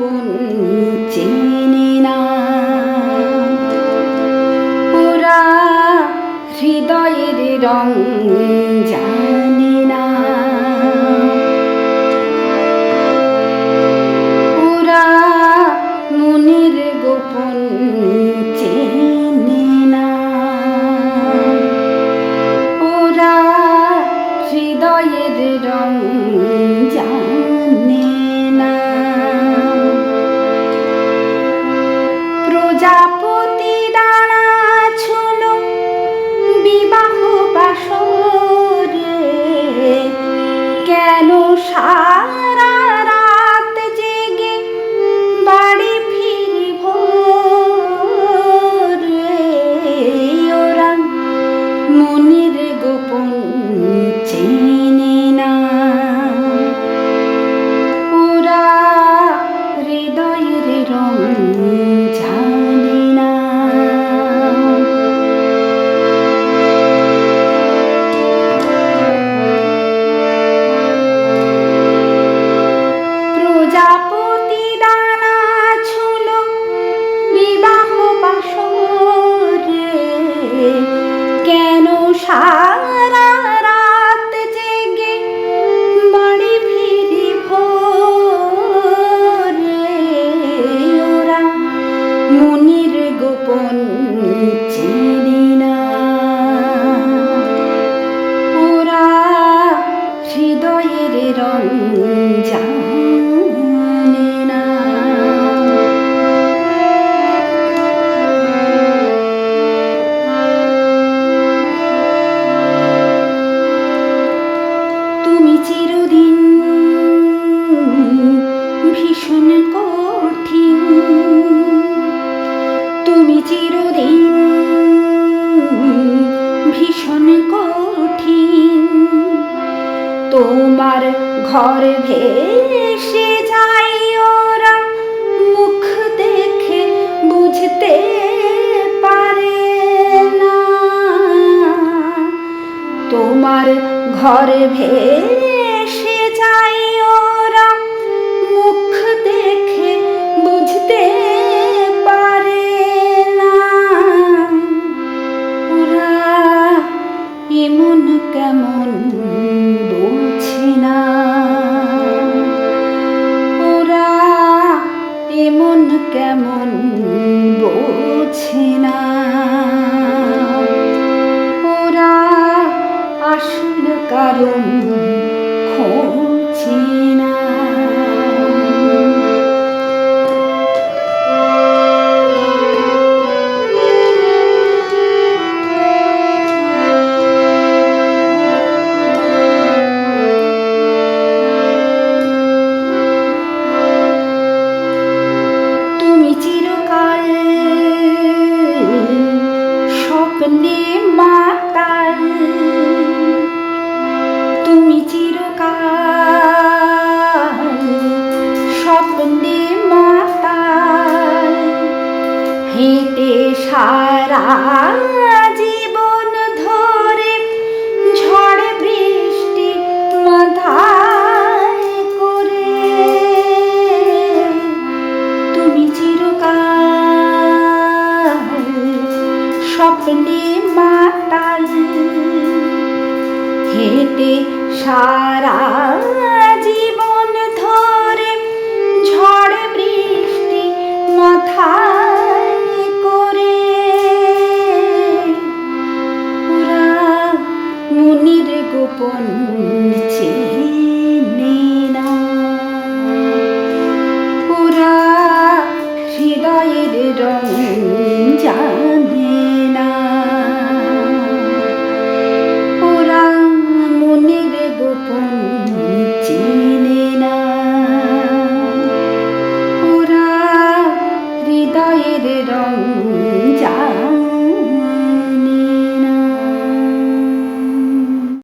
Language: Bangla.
尊敬的那。মনির গোপন চিনি না। ওরা হৃদয়ের রঞ্জা তোমার ঘর ভেসে যাই ওরা। মুখ দেখে বুঝতে পারে না। তোমার ঘর ভেসে কেমন বোঝে না। ওরা আসল কারণ খোঁজে না। স্বপ্নে মাতাল হেঁটে সারা não.